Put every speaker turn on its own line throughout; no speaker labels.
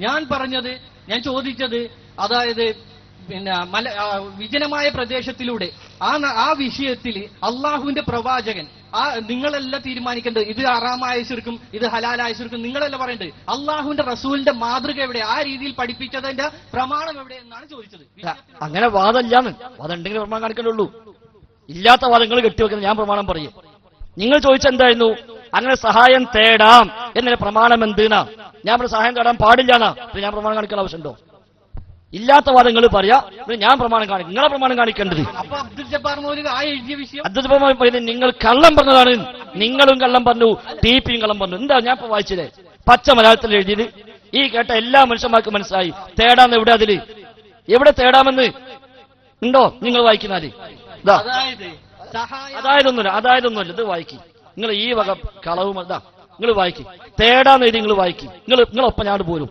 ഞാൻ പറഞ്ഞത് ഞാൻ ചോദിച്ചത് അതായത് പിന്നെ മല വിജനമായ പ്രദേശത്തിലൂടെ ആ ആ വിഷയത്തിൽ അള്ളാഹുവിന്റെ പ്രവാചകൻ ആ നിങ്ങളല്ല തീരുമാനിക്കേണ്ടത്. ഇത് അറാമായ ശുരുക്കും ഇത് ഹലാലായ ശുരുക്കും നിങ്ങളല്ല പറയേണ്ടത്. അള്ളാഹുവിന്റെ റസൂലിന്റെ മാതൃക എവിടെ? ആ രീതിയിൽ പഠിപ്പിച്ചതിന്റെ പ്രമാണം എവിടെ എന്നാണ് ചോദിച്ചത്.
അങ്ങനെ വാദമില്ലാന്ന്. വാദം ഉണ്ടെങ്കിൽ പ്രമാണം കാണിക്കണ്ടുള്ളൂ ഇല്ലാത്ത വാദങ്ങൾ കെട്ടിവെക്കുന്നത് ഞാൻ പ്രമാണം പറയും. നിങ്ങൾ ചോദിച്ചെന്തായിരുന്നു? അങ്ങനെ സഹായം തേടാം. എന്നതിന്റെ പ്രമാണം എന്തിനാ? ഞാൻ പറഞ്ഞ സഹായം തേടാൻ പാടില്ലാന്നാ. പിന്നെ ഞാൻ പ്രമാണം കാണിക്കേണ്ട ആവശ്യമുണ്ടോ? ഇല്ലാത്ത വാദങ്ങൾ പറയാ പിന്നെ ഞാൻ പ്രമാണം കാണിക്കും നിങ്ങളെ പ്രമാണം കാണിക്കേണ്ടത്.
അബ്ദുൽ ജബ്ബാർ
പറയുന്നത് നിങ്ങൾ കള്ളം പറഞ്ഞതാണ്. നിങ്ങളും കള്ളം പറഞ്ഞു ടി പിയും കള്ളം പറഞ്ഞു. എന്താ ഞാൻ ഇപ്പൊ വായിച്ചത്? പച്ച മലയാളത്തിൽ എഴുതിയത്. ഈ കേട്ട എല്ലാ മനുഷ്യന്മാർക്കും മനസ്സിലായി. തേടാന്ന് എവിടെ അതിൽ? എവിടെ തേടാമെന്ന്? ഉണ്ടോ? നിങ്ങൾ
വായിക്കുന്നാൽ.
അതായതൊന്നുമില്ല അതായതൊന്നുമില്ല. ഇത് വായിക്കും. നിങ്ങൾ ഈ വക കളവും ഇതാ നിങ്ങൾ വായിക്കി. തേടാന്ന് എഴുതി നിങ്ങൾ വായിക്കി. നിങ്ങൾ നിങ്ങളൊപ്പം ഞാൻ പോരും.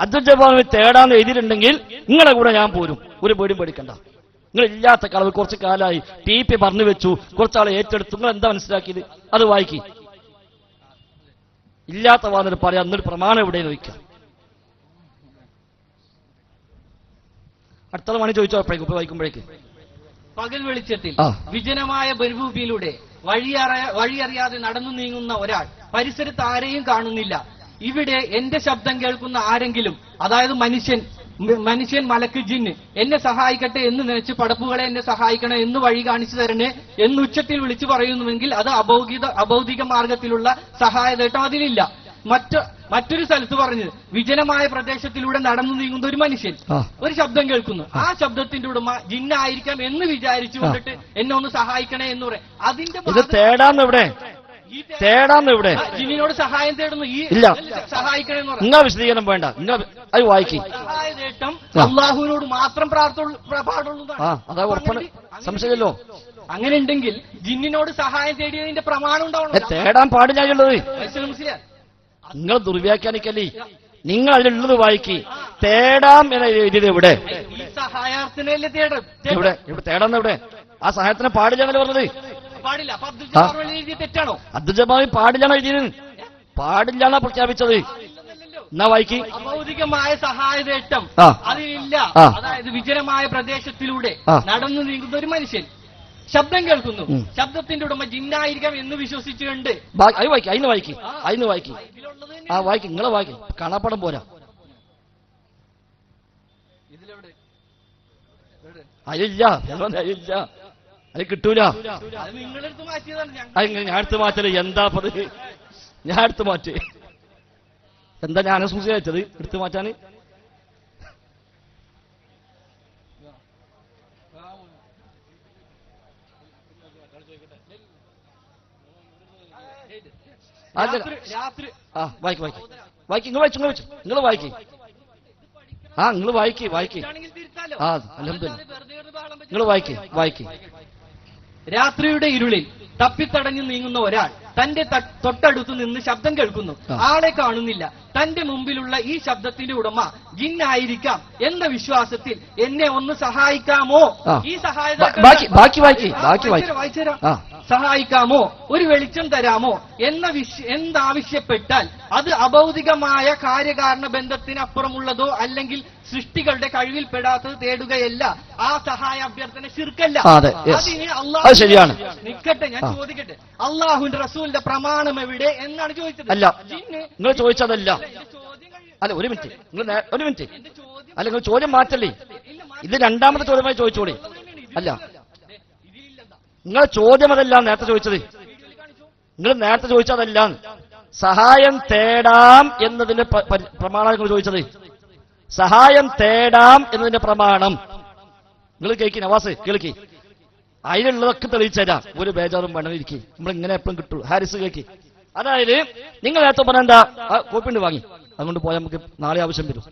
അബ്ദുൽ ജബ്ബാറിന് തേടാന്ന് എഴുതിയിട്ടുണ്ടെങ്കിൽ നിങ്ങളെ കൂടെ ഞാൻ പോരും. ഒരു പേടിയും പേടിക്കണ്ട. നിങ്ങൾ ഇല്ലാത്ത കളവ് കുറച്ച് കാലമായി ടി പി പറഞ്ഞു വെച്ചു. കുറച്ചാളെ ഏറ്റെടുത്തു. നിങ്ങൾ എന്താ മനസ്സിലാക്കിയത്? അത് വായിക്കി. ഇല്ലാത്ത വാദന പറയാം എന്നൊരു പ്രമാണം എവിടെ ചോദിക്കാം. അടുത്തത് മണി ചോദിച്ചോ അപ്പോഴേക്കും വായിക്കുമ്പോഴേക്ക്.
പകൽ വെളിച്ചത്തിൽ വിജനമായ മരുഭൂമിയിലൂടെ വഴിയറിയ വഴിയറിയാതെ നടന്നു നീങ്ങുന്ന ഒരാൾ. പരിസരത്ത് ആരെയും കാണുന്നില്ല. ഇവിടെ എന്റെ ശബ്ദം കേൾക്കുന്ന ആരെങ്കിലും അതായത് മനുഷ്യൻ മനുഷ്യൻ മലക്ക് ജിന്ന് എന്നെ സഹായിക്കട്ടെ എന്ന് നിനച്ച് പടപ്പുകളെ എന്നെ സഹായിക്കണം എന്ന് വഴി കാണിച്ചു തരണേ എന്ന് ഉച്ചത്തിൽ വിളിച്ചു പറയുന്നുവെങ്കിൽ അത് അഭൗതിക അഭൗതിക മാർഗത്തിലുള്ള സഹായതേട്ടം അതിലില്ല. മറ്റ് മറ്റൊരു സ്ഥലത്ത് പറഞ്ഞത് വിജനമായ പ്രദേശത്തിലൂടെ നടന്നു നീങ്ങുന്ന ഒരു മനുഷ്യൻ. ഒരു ശബ്ദം കേൾക്കുന്നു. ആ. ശബ്ദത്തിന്റെ ഉടമ ജിന്നായിരിക്കാം എന്ന് വിചാരിച്ചു കൊണ്ടിട്ട് എന്നെ ഒന്ന് സഹായിക്കണേ എന്ന് പറയാം. അതിന്റെ
തേടാന്ന് തേടാന്ന്
ഇവിടെ ജിന്നിനോട് സഹായം തേടുന്നു. ഈ
ഇല്ല.
സഹായിക്കണേ
വിശദീകരണം വേണ്ട. അത് വായിക്കും.
അള്ളാഹുവിനോട് മാത്രം പ്രാർത്ഥന പാടുള്ളൂ
അതാ ഉറപ്പാണ് സംശയമല്ലോ
അങ്ങനെ ഉണ്ടെങ്കിൽ ജിന്നിനോട് സഹായം തേടിയതിന്റെ പ്രമാണം ഉണ്ടാവണം.
തേടാൻ
പാടില്ല
നിങ്ങൾ ദുർവ്യാഖ്യാനിക്കല്ലേ? നിങ്ങൾ അതിലുള്ളത് വായിക്കി. തേടാം എന്ന എഴുതിയത് എവിടെ? എവിടെ? ഇവിടെ തേടാന്ന് എവിടെ? ആ സഹായത്തിന് പാടില്ല എന്നല്ലേ പറഞ്ഞത്?
പാടില്ല. പാടില്ലാണ് അബ്ദുൽ
പാടില്ലാന്ന് എഴുതിയത്? പാടില്ലാണ് പ്രഖ്യാപിച്ചത്. എന്നാ വായിക്കി.
ഭൗതികമായ സഹായതേട്ടം. അതിലില്ല. അതായത് വിജനമായ പ്രദേശത്തിലൂടെ. നടന്നു നീങ്ങുന്ന ഒരു മനുഷ്യൻ. ശബ്ദം കേൾക്കുന്നു. ശബ്ദത്തിന്റെ ഉടമ ജിന്നായിരിക്കാം എന്ന് വിശ്വസിച്ചുകൊണ്ട്.
അത് വായിക്കും അതിന് വായിക്കും അതിന് വായിക്കും. ആ വായിക്കും നിങ്ങളെ വായിക്കും. കാണാപ്പടം പോരാ. അയില്ല അയില്ല. അത് കിട്ടൂല. ഞാൻ. എടുത്ത് മാറ്റൽ. എന്താ പത് ഞാൻ എടുത്ത് മാറ്റി. എന്താ ഞാൻ സൂചിച്ചത് എടുത്ത് മാറ്റാന്? ആ വായിക്ക് വായിക്ക്. വായിക്ക് നിങ്ങൾ വായിച്ചു നിങ്ങൾ വായിച്ചു. നിങ്ങൾ വായിക്ക്. ആ നിങ്ങൾ വായിക്ക് വായിക്ക്. ആ അലഹമില്ല നിങ്ങൾ വായിക്ക് വായിക്ക്.
രാത്രിയുടെ ഇരുളിൽ തപ്പിത്തടഞ്ഞു നീങ്ങുന്ന ഒരാൾ തന്റെ തൊട്ടടുത്ത് നിന്ന് ശബ്ദം കേൾക്കുന്നു. ആളെ കാണുന്നില്ല. തന്റെ മുമ്പിലുള്ള ഈ ശബ്ദത്തിന്റെ ഉടമ ജിന്നായിരിക്കാം എന്ന വിശ്വാസത്തിൽ എന്നെ ഒന്ന് സഹായിക്കാമോ? ഈ സഹായത
ബാക്കി ബാക്കി വായിച്ചു ബാക്കി
വായിച്ചു
ആ.
സഹായിക്കാമോ? ഒരു വെളിച്ചം തരാമോ? എന്ന വിഷ- എന്താവശ്യപ്പെട്ടാൽ അത് അഭൗതികമായ കാര്യകാരണ ബന്ധത്തിനപ്പുറമുള്ളതോ അല്ലെങ്കിൽ സൃഷ്ടികളുടെ കഴിവിൽപ്പെടാത്തത് തേടുകയല്ല. ആ സഹായ അഭ്യർത്ഥന ശിർക്കല്ല. അതിന് അള്ളാഹു
ശരിയാണ്.
നിൽക്കട്ടെ ഞാൻ ചോദിക്കട്ടെ. അള്ളാഹുവിന്റെ റസൂലിന്റെ പ്രമാണം എവിടെ എന്നാണ് ചോദിച്ചത്?
അല്ല. നിങ്ങൾ ചോദിച്ചതല്ല. അല്ല ഒരു മിനിറ്റ്. നിങ്ങൾ ഒരു മിനിറ്റ്. അല്ല നിങ്ങൾ ചോദ്യം മാറ്റല്ലേ? ഇത് രണ്ടാമത്തെ ചോദ്യമായി ചോദിച്ചോളി. അല്ല നിങ്ങളെ ചോദ്യം അതല്ല നേരത്തെ ചോദിച്ചത്. നിങ്ങൾ നേരത്തെ ചോദിച്ചതല്ല സഹായം തേടാം എന്നതിന്റെ പ്രമാണം നിങ്ങൾ ചോദിച്ചത്. സഹായം തേടാം എന്നതിന്റെ പ്രമാണം. നിങ്ങൾ കേൾക്കി നവാസ് കേൾക്കി. അതിനുള്ളതൊക്കെ തെളിയിച്ചു തരാം. ഒരു ബേജാറും വേണമെന്നിരിക്കും നമ്മൾ ഇങ്ങനെ എപ്പോഴും കിട്ടുള്ളൂ. ഹാരിസ് കേൾക്കി. അതായത് നിങ്ങൾ നേരത്തെ പറഞ്ഞ എന്താ? ആ, കോപ്പി ഉണ്ട് വാങ്ങി. അതുകൊണ്ട് പോയാൽ നമുക്ക് നാളെ ആവശ്യം വരും.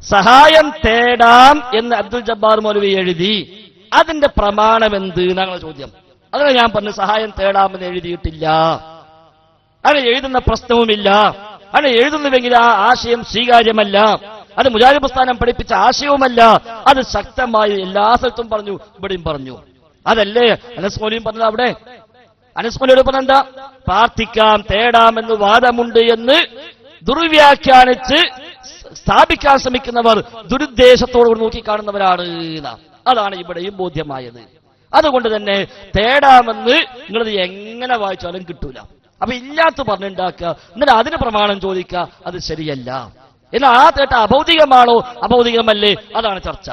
സഹായം തേടാം എന്ന് അബ്ദുൽ ജബ്ബാർ മൗലവി എഴുതി. അതിന്റെ പ്രമാണം എന്ത് എന്നാണ് ചോദ്യം. അതിനെ ഞാൻ പറഞ്ഞു സഹായം തേടാമെന്ന് എഴുതിയിട്ടില്ല. അങ്ങനെ എഴുതുന്ന പ്രശ്നവുമില്ല. അങ്ങനെ എഴുതുന്നുവെങ്കിൽ ആ ആശയം സ്വീകാര്യമല്ല. അത് മുജാഹിദ് പ്രസ്ഥാനം പഠിപ്പിച്ച ആശയവുമല്ല. അത് ശക്തമായി എല്ലാ സ്ഥലത്തും പറഞ്ഞു ഇവിടെയും പറഞ്ഞു. അതല്ലേ? അനസ്മോലിയും പറഞ്ഞത് അവിടെ. അനസ് പറഞ്ഞ എന്താ? പ്രാർത്ഥിക്കാം തേടാം എന്ന് വാദമുണ്ട് എന്ന് ദുർവ്യാഖ്യാനിച്ച് സ്ഥാപിക്കാൻ ശ്രമിക്കുന്നവർ ദുരുദ്ദേശത്തോടുകൂടി നോക്കിക്കാണുന്നവരാണ് എന്നാ. അതാണ് ഇവിടെയും ബോധ്യമായത്. അതുകൊണ്ട് തന്നെ തേടാമെന്ന് നിങ്ങളത് എങ്ങനെ വായിച്ചാലും കിട്ടൂല. അപ്പൊ ഇല്ലാത്ത പറഞ്ഞുണ്ടാക്കുക എന്നിട്ട് അതിന് പ്രമാണം ചോദിക്കുക അത് ശരിയല്ല. എന്നാൽ ആ തേട്ടം അഭൗതികമാണോ? അഭൗതികമല്ലേ? അതാണ് ചർച്ച.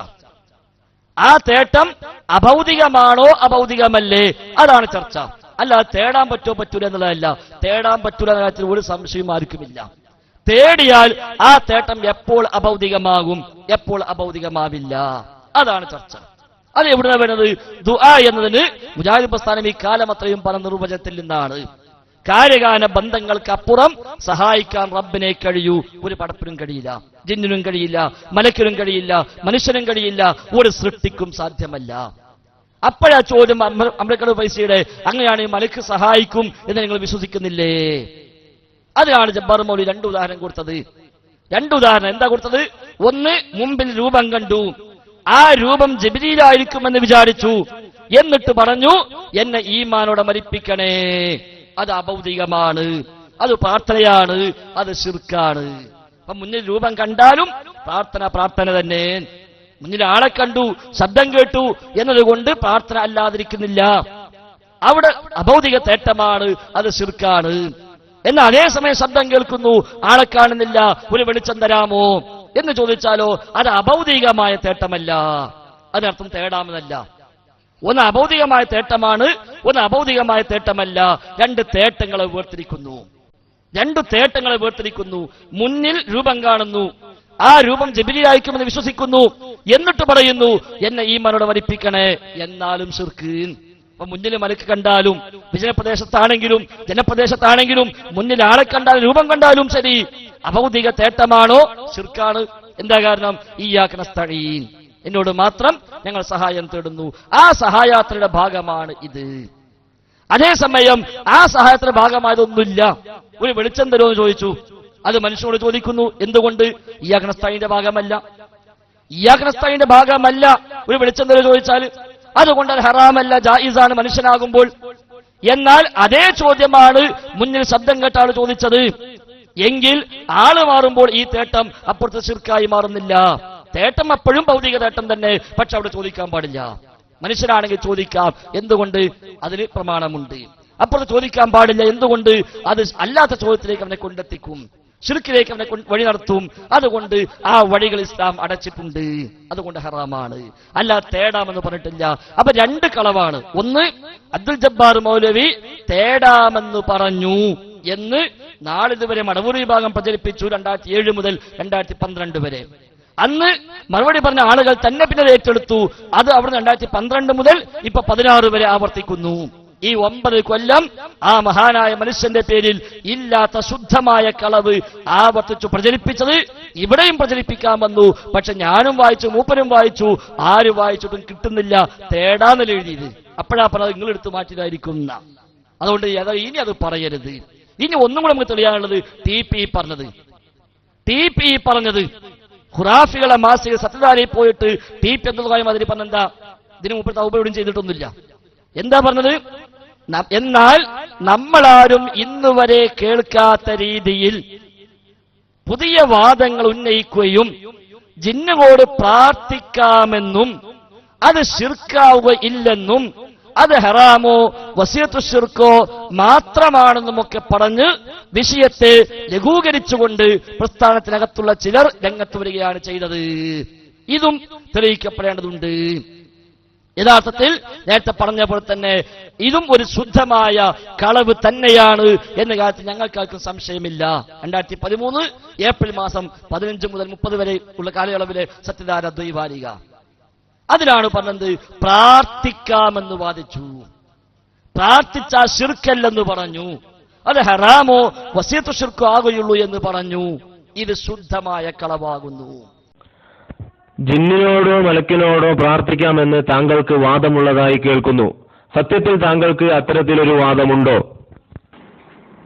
ആ തേട്ടം അഭൗതികമാണോ? അഭൗതികമല്ലേ? അതാണ് ചർച്ച. അല്ല തേടാൻ പറ്റോ? പറ്റൂല എന്നുള്ളതല്ല. തേടാൻ പറ്റൂല എന്ന കാര്യത്തിൽ ഒരു സംശയം ആർക്കുമില്ല. തേടിയാൽ ആ തേട്ടം എപ്പോൾ അഭൗതികമാകും? എപ്പോൾ അഭൗതികമാവില്ല. അതാണ് ചർച്ച. അത് എവിടുന്ന വരുന്നത് ദുആ എന്നതിന് മുജാഹിദ് പ്രസ്ഥാനം ഈ കാലം അത്രയും പല നിർവചനത്തിൽ നിന്നാണ്. കാര്യകാല ബന്ധങ്ങൾക്ക് അപ്പുറം സഹായിക്കാൻ റബ്ബിനെ കഴിയൂ. ഒരു പടപ്പിനും കഴിയില്ല ജിന്നിനും കഴിയില്ല മലക്കിനും കഴിയില്ല മനുഷ്യനും കഴിയില്ല. ഒരു സൃഷ്ടിക്കും സാധ്യമല്ല. അപ്പോഴാ ചോദ്യം അമ്രക്കട പൈസയുടെ അങ്ങനെയാണ് ഈ മലക്ക് സഹായിക്കും എന്ന് നിങ്ങൾ വിശ്വസിക്കുന്നില്ലേ? അതിനാണ് ജബ്ബാർ മൗലി രണ്ട് ഉദാഹരണം കൊടുത്തത്. രണ്ട് ഉദാഹരണം എന്താ കൊടുത്തത്? ഒന്ന് മുമ്പിൽ രൂപം കണ്ടു. ആ രൂപം ജബിരിയിലായിരിക്കുമെന്ന് വിചാരിച്ചു. എന്നിട്ട് പറഞ്ഞു എന്നെ ഈമാനോടെ മരിപ്പിക്കണേ. അത് അഭൗതികമാണ് അത് പ്രാർത്ഥനയാണ്. അത് ശിർക്കാണ്. അപ്പൊ മുന്നിൽ രൂപം കണ്ടാലും പ്രാർത്ഥന പ്രാർത്ഥന തന്നെ. മുന്നിൽ ആളെ കണ്ടു ശബ്ദം കേട്ടു എന്നതുകൊണ്ട് പ്രാർത്ഥന അല്ലാതിരിക്കുന്നില്ല. അവിടെ അഭൗതിക തേട്ടമാണ് അത് ശിർക്കാണ്. എന്നാൽ അതേസമയം ശബ്ദം കേൾക്കുന്നു. ആളെ കാണുന്നില്ല. ഒരു വെളിച്ചം തരാമോ? എന്ന് ചോദിച്ചാലോ അത് അഭൗതികമായ തേട്ടമല്ല. അതിനർത്ഥം തേടാമെന്നല്ല. ഒന്ന് അഭൗതികമായ തേട്ടമാണ് ഒന്ന് അഭൗതികമായ തേട്ടമല്ല. രണ്ട് തേട്ടങ്ങളെ വേർതിരിക്കുന്നു. രണ്ട് തേട്ടങ്ങളെ വേർതിരിക്കുന്നു. മുന്നിൽ രൂപം കാണുന്നു. ആ രൂപം ജബിലിയായിരിക്കുമെന്ന് വിശ്വസിക്കുന്നു. എന്നിട്ട് പറയുന്നു എന്നെ ഈ മനോട് വരിപ്പിക്കണേ എന്നാലും ശിർക്ക്. അപ്പൊ മുന്നിൽ മലക്ക് കണ്ടാലും വിജയപ്രദേശത്താണെങ്കിലും ജനപ്രദേശത്താണെങ്കിലും മുന്നിൽ ആളെ കണ്ടാലും രൂപം കണ്ടാലും ശരി. അഭൗതിക തേട്ടമാണോ? ശിർക്കാണ്. എന്താ കാരണം? ഈ യാക്കനസ്ഥഴീൻ എന്നോട് മാത്രം ഞങ്ങൾ സഹായം തേടുന്നു. ആ സഹായാത്രയുടെ ഭാഗമാണ് ഇത്. അതേസമയം ആ സഹായത്തിന്റെ ഭാഗമായതൊന്നുമില്ല. ഒരു വെളിച്ചം തരുമെന്ന് ചോദിച്ചു. അത് മനുഷ്യനോട് ചോദിക്കുന്നു. എന്തുകൊണ്ട്? ഈ അഗ്നസ്ഥായിന്റെ ഭാഗമല്ല. ഈ അഗ്നസ്ഥായിന്റെ ഭാഗമല്ല. ഒരു വെളിച്ചം തരുമോ ചോദിച്ചാൽ അതുകൊണ്ട് അത് ഹറാമല്ല ജായിസാണ് മനുഷ്യനാകുമ്പോൾ. എന്നാൽ അതേ ചോദ്യമാണ് മുന്നിൽ ശബ്ദം കേട്ട ആൾ ചോദിച്ചത്. എങ്കിൽ ആൾ മാറുമ്പോൾ ഈ തേട്ടം അപ്പുറത്തെ ശിർക്കായി മാറുന്നില്ല. തേട്ടം അപ്പോഴും ഭൗതിക തേട്ടം തന്നെ പക്ഷെ അവിടെ ചോദിക്കാൻ പാടില്ല. മനുഷ്യരാണെങ്കിൽ ചോദിക്കാം എന്തുകൊണ്ട് അതിന് പ്രമാണമുണ്ട്? അപ്പുറത്ത് ചോദിക്കാൻ പാടില്ല എന്തുകൊണ്ട് അത് അല്ലാത്ത ചോദ്യത്തിലേക്ക് അവനെ കൊണ്ടെത്തിക്കും? ഷിർക്കിലേക്ക് അവനെ വഴി നടത്തും. അതുകൊണ്ട് ആ വഴികൾ ഇസ്ലാം അടച്ചിട്ടുണ്ട്. അതുകൊണ്ട് ഹറാമാണ്. അല്ല തേടാമെന്ന് പറഞ്ഞിട്ടില്ല. അപ്പൊ രണ്ട് കളവാണ്. ഒന്ന് അബ്ദുൽ ജബ്ബാർ മൗലവി തേടാമെന്ന് പറഞ്ഞു എന്ന് നാളിതുവരെ മടവൂർ വിഭാഗം പ്രചരിപ്പിച്ചു രണ്ടായിരത്തി ഏഴ് മുതൽ രണ്ടായിരത്തി പന്ത്രണ്ട് വരെ. അന്ന് മറുപടി പറഞ്ഞ ആളുകൾ തന്നെ പിന്നെ ഏറ്റെടുത്തു. അത് അവിടെ രണ്ടായിരത്തി പന്ത്രണ്ട് മുതൽ ഇപ്പൊ പതിനാറ് വരെ ആവർത്തിക്കുന്നു. ഈ ഒമ്പത് കൊല്ലം ആ മഹാനായ മനുഷ്യന്റെ പേരിൽ ഇല്ലാത്ത ശുദ്ധമായ കളവ് ആവർത്തിച്ചു പ്രചരിപ്പിച്ചത് ഇവിടെയും പ്രചരിപ്പിക്കാൻ വന്നു. പക്ഷെ ഞാനും വായിച്ചു മൂപ്പനും വായിച്ചു ആര് വായിച്ചിട്ടും കിട്ടുന്നില്ല. തേടാന്നല്ല എഴുതിയത് അപ്പോഴാ പറഞ്ഞത് നിങ്ങളെടുത്ത് എടുത്തു മാറ്റിയതായിരിക്കും അതുകൊണ്ട് ഇനി അത് പറയരുത്. ഇനി ഒന്നും കൂടെ നമുക്ക് തെളിയാനുള്ളത് ടി പി പറഞ്ഞത്. ടി പി പറഞ്ഞത്. ഖുറാഫികളെ മാസിക സത്യധാരയിൽ പോയിട്ട് ടി പി എന്നതായ മാതിരി പറഞ്ഞെന്താ ഇതിന് മുമ്പ് തൗബയോടും ചെയ്തിട്ടൊന്നുമില്ല. എന്താ പറഞ്ഞത്? എന്നാൽ നമ്മളാരും ഇന്നുവരെ കേൾക്കാത്ത രീതിയിൽ പുതിയ വാദങ്ങൾ ഉന്നയിക്കുകയും ജിന്നുകോട് പ്രാർത്ഥിക്കാമെന്നും അത് ശിർക്കാവുകയില്ലെന്നും അത് ഹറാമോ വസിയത്തു ശിർക്കോ മാത്രമാണെന്നുമൊക്കെ പറഞ്ഞ് വിഷയത്തെ ലഘൂകരിച്ചുകൊണ്ട് പ്രസ്ഥാനത്തിനകത്തുള്ള ചിലർ രംഗത്ത് വരികയാണ് ചെയ്തത്. ഇതും തെളിയിക്കപ്പെടേണ്ടതുണ്ട്. യഥാർത്ഥത്തിൽ നേരത്തെ പറഞ്ഞ പോലെ തന്നെ ഇതും ഒരു ശുദ്ധമായ കളവ് തന്നെയാണ് എന്ന കാര്യത്തിൽ ഞങ്ങൾക്കാർക്കും സംശയമില്ല. രണ്ടായിരത്തി പതിമൂന്ന് ഏപ്രിൽ മാസം പതിനഞ്ച് മുതൽ മുപ്പത് വരെ ഉള്ള കാലയളവിലെ സത്യധാര ദ്വൈവാരിക അതിലാണ് പറഞ്ഞത് പ്രാർത്ഥിക്കാമെന്ന് വാദിച്ചു. പ്രാർത്ഥിച്ച ശിർക്കല്ലെന്ന് പറഞ്ഞു. അത് ഹറാമോ വസീത്ത് ശിർക്കോ ആകുകയുള്ളൂ എന്ന് പറഞ്ഞു. ഇത് ശുദ്ധമായ കളവാകുന്നു.
ജിന്നിനോടോ മലക്കിനോടോ പ്രാർത്ഥിക്കാമെന്ന് താങ്കൾക്ക് വാദമുള്ളതായി കേൾക്കുന്നു. സത്യത്തിൽ താങ്കൾക്ക് അത്തരത്തിലൊരു വാദമുണ്ടോ?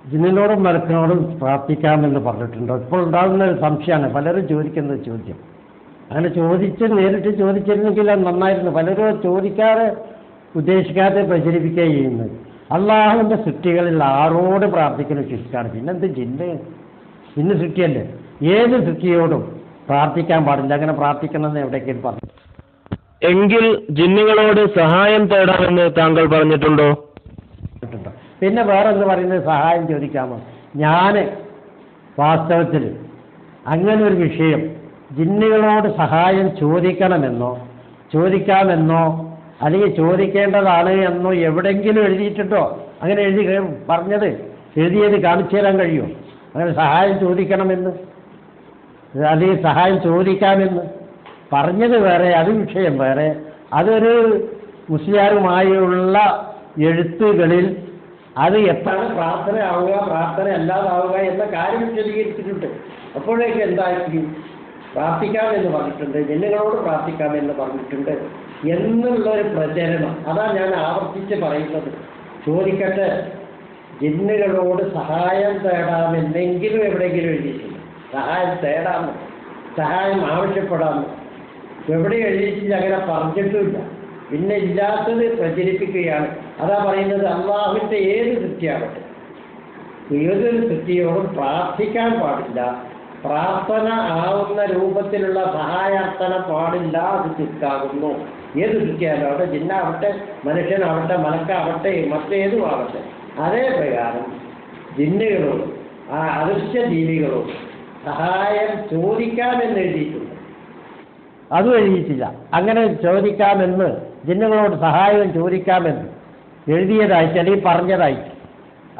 ജിന്നിനോടും മലക്കിനോടും പ്രാർത്ഥിക്കാമെന്ന് പറഞ്ഞിട്ടുണ്ടോ? ഇപ്പോൾ ഉണ്ടാകുന്ന ഒരു സംശയമാണ്. പലരും ചോദിക്കുന്ന ചോദ്യം. അങ്ങനെ ചോദിച്ച് നേരിട്ട് ചോദിച്ചിരുന്നെങ്കിൽ അത് നന്നായിരുന്നു. പലരും ചോദിക്കാതെ ഉദ്ദേശിക്കാതെ പ്രചരിപ്പിക്കുക ചെയ്യുന്നത്. അള്ളാഹുവിന്റെ സൃഷ്ടികളിൽ ആരോട് പ്രാർത്ഥിക്കുന്ന ശിഷ്ടാണ് പിന്നെന്ത് ജിന്ന്? ഇന്ന് സൃഷ്ടിയല്ലേ? ഏത് സൃഷ്ടിയോടും പ്രാർത്ഥിക്കാൻ പാടില്ല. അങ്ങനെ പ്രാർത്ഥിക്കണമെന്ന് എവിടേക്കും പറഞ്ഞു.
എങ്കിൽ ജിന്നുകളോട് സഹായം തേടാമെന്ന് താങ്കൾ പറഞ്ഞിട്ടുണ്ടോ?
പിന്നെ വേറെ എന്ന് പറയുന്നത്? സഹായം ചോദിക്കാമോ? ഞാൻ വാസ്തവത്തിൽ അങ്ങനെ ഒരു വിഷയം ജിന്നുകളോട് സഹായം ചോദിക്കണമെന്നോ ചോദിക്കാമെന്നോ അല്ലെങ്കിൽ ചോദിക്കേണ്ടതാണ് എന്നോ എവിടെങ്കിലും എഴുതിയിട്ടുണ്ടോ? അങ്ങനെ എഴുതി പറഞ്ഞത് എഴുതിയത് കാണിച്ചു തരാൻ കഴിയുമോ? അങ്ങനെ സഹായം ചോദിക്കണമെന്ന്? അല്ലെങ്കിൽ സഹായം ചോദിക്കാമെന്ന്? പറഞ്ഞത് വേറെ അത് വിഷയം വേറെ. അതൊരു മുസ്ലിയാരുമായുള്ള എഴുത്തുകളിൽ അത് എത്താണ് പ്രാർത്ഥന ആവുക പ്രാർത്ഥന അല്ലാതാവുക എന്ന കാര്യം വിശദീകരിച്ചിട്ടുണ്ട്. അപ്പോഴേക്ക് എന്തായിരിക്കും? പ്രാർത്ഥിക്കാമെന്ന് പറഞ്ഞിട്ടുണ്ട് ജനങ്ങളോട് പ്രാർത്ഥിക്കാമെന്ന് പറഞ്ഞിട്ടുണ്ട് എന്നുള്ള ഒരു പ്രചരണം. അതാ ഞാൻ ആവർത്തിച്ച് പറയുന്നത്. ചോദിക്കട്ടെ ജിന്നുകളോട് സഹായം തേടാമെന്നെങ്കിലും എവിടെയെങ്കിലും എഴുതിയിട്ടില്ല. സഹായം തേടാമോ? സഹായം ആവശ്യപ്പെടാമെന്ന് എവിടെ എഴുതിയിട്ടില്ല അങ്ങനെ പറഞ്ഞിട്ടുമില്ല. പിന്നെ ഇല്ലാത്തത് പ്രചരിപ്പിക്കുകയാണ്. അതാ പറയുന്നത് അള്ളാഹുവിന്റെ ഏത് സൃഷ്ടിയാവട്ടെ? ഏതൊരു സൃഷ്ടിയോടും പ്രാർത്ഥിക്കാൻ പാടില്ല. പ്രാർത്ഥന ആവുന്ന രൂപത്തിലുള്ള സഹായാർത്ഥന പാടില്ല അത് ചിത്താകുന്നു ഏത് അവിടെ ജിന്നാവട്ടെ മനുഷ്യനാവട്ടെ മലക്കാവട്ടെ മറ്റേതും ആവട്ടെ അതേ പ്രകാരം ജിന്നുകളോട് ആ അദൃശ്യ ജീവികളോട് സഹായം ചോദിക്കാമെന്ന് എഴുതിയിട്ടുണ്ട് അതും എഴുതിയിട്ടില്ല. അങ്ങനെ ചോദിക്കാമെന്ന് ജിന്നുകളോട് സഹായം ചോദിക്കാമെന്ന് എഴുതിയതായിട്ട് അല്ലെങ്കിൽ പറഞ്ഞതായിട്ട്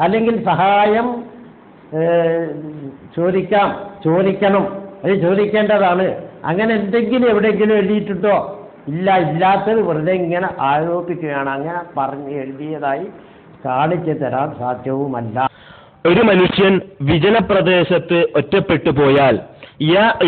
അല്ലെങ്കിൽ സഹായം ചോദിക്കാം. ചോദിക്കണം. അത് ചോദിക്കേണ്ടതാണ്. അങ്ങനെ എന്തെങ്കിലും എവിടെയെങ്കിലും എഴുതിയിട്ടുണ്ടോ? ഇല്ല ഇല്ലാത്തത് വെറുതെ ഇങ്ങനെ ആരോപിക്കുകയാണ്. അങ്ങനെ പറഞ്ഞ് എഴുതിയതായി കാണിച്ചു തരാൻ സാധ്യവുമല്ല.
ഒരു മനുഷ്യൻ വിജനപ്രദേശത്ത് ഒറ്റപ്പെട്ടു പോയാൽ യാ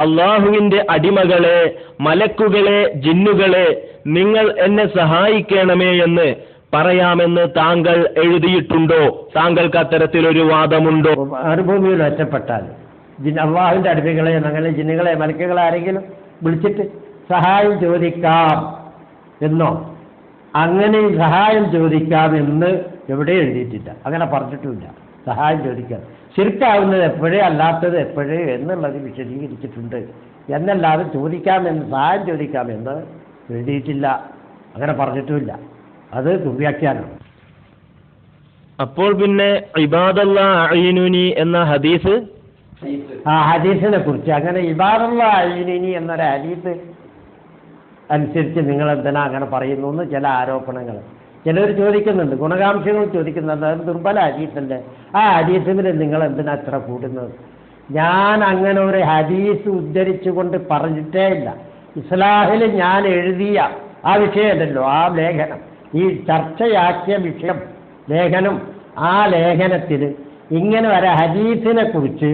അള്ളാഹുവിന്റെ അടിമകളെ മലക്കുകളെ ജിന്നുകളെ നിങ്ങൾ എന്നെ സഹായിക്കണമേ എന്ന് പറയാമെന്ന് താങ്കൾ എഴുതിയിട്ടുണ്ടോ? താങ്കൾക്ക് അത്തരത്തിലൊരു വാദമുണ്ടോ?
മരുഭൂമിയിൽ ഒറ്റപ്പെട്ടാൽ അള്ളാഹുവിന്റെ അടുപ്പികളെ അങ്ങനെ ജിന്നുകളെ മലക്കുകളെ ആരെങ്കിലും വിളിച്ചിട്ട് സഹായം ചോദിക്കാം എന്നോ? അങ്ങനെ സഹായം ചോദിക്കാം എന്ന് എവിടെ എഴുതിയിട്ടില്ല. അങ്ങനെ പറഞ്ഞിട്ടുമില്ല സഹായം ചോദിക്കാം. ശരിക്കാവുന്നത് എപ്പോഴേ അല്ലാത്തത് എപ്പോഴേ എന്നുള്ളത് വിശദീകരിച്ചിട്ടുണ്ട്. എന്നല്ലാതെ ചോദിക്കാമെന്ന് സഹായം ചോദിക്കാമെന്ന് എഴുതിയിട്ടില്ല. അങ്ങനെ പറഞ്ഞിട്ടുമില്ല. അത് ദുർവ്യാഖ്യാനം
അപ്പോൾ പിന്നെ എന്ന ഹദീസ്?
ആ ഹദീസിനെ കുറിച്ച്. അങ്ങനെ അയിനുനി എന്നൊരു ഹദീസ് അനുസരിച്ച് നിങ്ങൾ എന്തിനാ അങ്ങനെ പറയുന്നു എന്ന് ചില ആരോപണങ്ങൾ. ചിലർ ചോദിക്കുന്നുണ്ട്. ഗുണകാംക്ഷകൾ ചോദിക്കുന്നുണ്ട്. അത് ദുർബല ഹദീസല്ലേ? ആ ഹദീസിൽ നിങ്ങൾ എന്തിനാ അത്ര കൂടുന്നത്? ഞാൻ അങ്ങനെ ഒരു ഹദീസ് ഉദ്ധരിച്ചുകൊണ്ട് പറഞ്ഞിട്ടേ ഇല്ല. ഇസ്ലാഹിൽ ഞാൻ എഴുതിയ ആ വിഷയമല്ലല്ലോ ആ ലേഖനം. ഈ ചർച്ചയാക്കിയ വിഷയം ലേഖനം ആ ലേഖനത്തിൽ ഇങ്ങനെ ഒരു ഹരീസിനെ കുറിച്ച്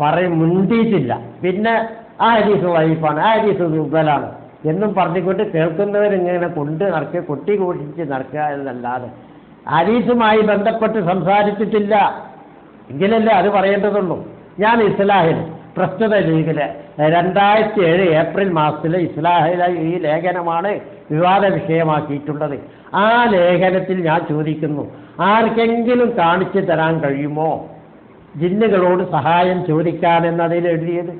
പറയും മുണ്ടിയിട്ടില്ല. പിന്നെ ആ ഹരീസ് വൈഫാണ് ആ ഹരീസ് ദുർബലാണ് എന്നും പറഞ്ഞുകൊണ്ട് കേൾക്കുന്നവരിങ്ങനെ കൊണ്ട് നടക്കുക കൊട്ടി കൂട്ടിച്ച് നടക്കുക എന്നല്ലാതെ ഹരീസുമായി ബന്ധപ്പെട്ട് സംസാരിച്ചിട്ടില്ല. എങ്കിലല്ലേ അത് പറയേണ്ടതുള്ളൂ. ഞാൻ ഇസ്ലാഹിൽ പ്രസ്തുത ലീഗിൽ രണ്ടായിരത്തി ഏഴ് ഏപ്രിൽ മാസത്തിൽ ഇസ്ലാഹിലെ ഈ ലേഖനമാണ് വിവാദ വിഷയമാക്കിയിട്ടുള്ളത്. ആ ലേഖനത്തിൽ ഞാൻ ചോദിക്കുന്നു ആർക്കെങ്കിലും കാണിച്ചു തരാൻ കഴിയുമോ? ജിന്നുകളോട് സഹായം ചോദിക്കാൻ ചോദിക്കാനെന്നതിൽ എഴുതിയത്?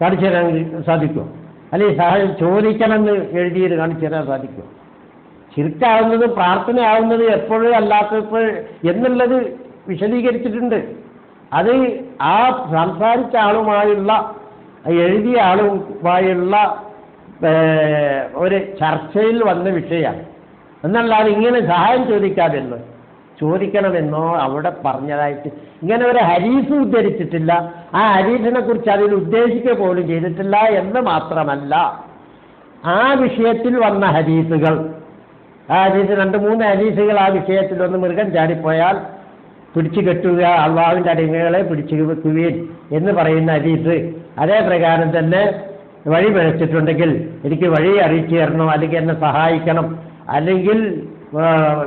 കാണിച്ചു തരാൻ സാധിക്കുമോ അല്ലെങ്കിൽ സഹായം ചോദിക്കണമെന്ന് എഴുതിയത് കാണിച്ചു തരാൻ സാധിക്കുമോ ശിർക്കാവുന്നത് പ്രാർത്ഥനയാവുന്നത് എപ്പോഴും അല്ലാത്തപ്പോൾ എന്നുള്ളത് വിശദീകരിച്ചിട്ടുണ്ട്. അത് ആ സംസാരിച്ച ആളുമായുള്ള എഴുതിയ ആളുമായുള്ള ഒരു ചർച്ചയിൽ വന്ന വിഷയമാണ്. എന്നല്ലാതെ ഇങ്ങനെ സഹായം ചോദിക്കാതെന്നോ ചോദിക്കണമെന്നോ അവിടെ പറഞ്ഞതായിട്ട് ഇങ്ങനെ ഒരു ഹരീസ് ഉദ്ധരിച്ചിട്ടില്ല. ആ ഹരീസിനെ കുറിച്ച് അതിൽ ഉദ്ദേശിക്കുക പോലും ചെയ്തിട്ടില്ല എന്ന് മാത്രമല്ല ആ വിഷയത്തിൽ വന്ന ഹരീസുകൾ ആ ഹരീസ് രണ്ട് മൂന്ന് ഹരീസുകൾ ആ വിഷയത്തിൽ ഒന്ന് മൃഗം ചാടിപ്പോയാൽ പിടിച്ചു കെട്ടുക അള്ളാഹുവിന്റെ അടിമകളെ പിടിച്ചു വെക്കുകയും എന്ന് പറയുന്ന ഹദീസ് അതേ പ്രകാരം തന്നെ വഴി പിഴച്ചിട്ടുണ്ടെങ്കിൽ എനിക്ക് വഴി അറിയിച്ചു തരണം അല്ലെങ്കിൽ എന്നെ സഹായിക്കണം അല്ലെങ്കിൽ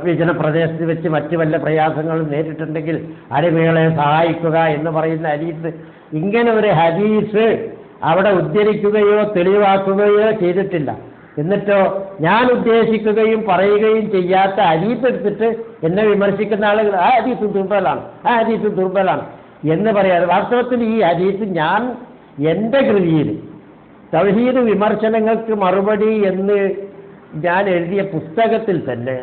വിജന പ്രദേശത്ത് വെച്ച് മറ്റ് വല്ല പ്രയാസങ്ങളും നേരിട്ടുണ്ടെങ്കിൽ അടിമകളെ സഹായിക്കുക എന്ന് പറയുന്ന ഹരീസ് ഇങ്ങനെ ഒരു ഹരീസ് അവിടെ ഉദ്ധരിക്കുകയോ തെളിവാക്കുകയോ ചെയ്തിട്ടില്ല. എന്നിട്ടോ ഞാൻ ഉദ്ദേശിക്കുകയും പറയുകയും ചെയ്യാത്ത അരീത്തെടുത്തിട്ട് എന്നെ വിമർശിക്കുന്ന ആളുകൾ ആ അരീത്ത് ദുർബലാണ് ആ അരീത്ത് ദുർബലാണ് എന്ന് പറയാറ്. വാസ്തവത്തിൽ ഈ അരീത്ത് ഞാൻ എന്റെ കൃതിയിൽ തൗഹീദ് വിമർശനങ്ങൾക്ക് മറുപടി എന്ന് ഞാൻ എഴുതിയ പുസ്തകത്തിൽ തന്നെ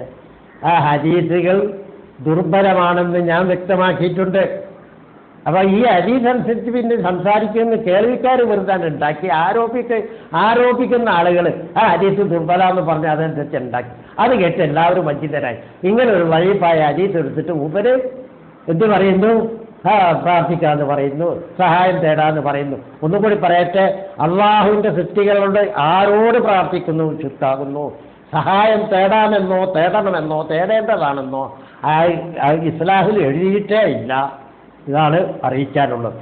ആ ഹദീസുകൾ ദുർബലമാണെന്ന് ഞാൻ വ്യക്തമാക്കിയിട്ടുണ്ട്. അപ്പൊ ഈ ഹദീസ് അനുസരിച്ച് പിന്നെ സംസാരിക്കുന്ന കേൾവിക്കാർ വെറുതെ ഉണ്ടാക്കി ആരോപിക്ക ആരോപിക്കുന്ന ആളുകൾ ആ ഹദീസ് ദുർബല എന്ന് പറഞ്ഞ് അതനുസരിച്ച് ഉണ്ടാക്കി. അത് കേട്ട് എല്ലാവരും വഞ്ചിതരായി. ഇങ്ങനെ ഒരു വഴിപ്പായ ഹദീസ് എടുത്തിട്ട് ഉപര്. എന്ത് പറയുന്നു? പ്രാർത്ഥിക്കാന്ന് പറയുന്നു സഹായം തേടാന്ന് പറയുന്നു. ഒന്നും കൂടി പറയട്ടെ അള്ളാഹുവിന്റെ സൃഷ്ടികളുണ്ട് ആരോട് പ്രാർത്ഥിക്കുന്നു? ചുറ്റാകുന്നു സഹായം തേടാമെന്നോ തേടണമെന്നോ തേടേണ്ടതാണെന്നോ ഇസ്ലാഹിൽ എഴുതിയിട്ടേ ഇല്ല. ഇതാണ് അറിയിക്കാനുള്ളത്.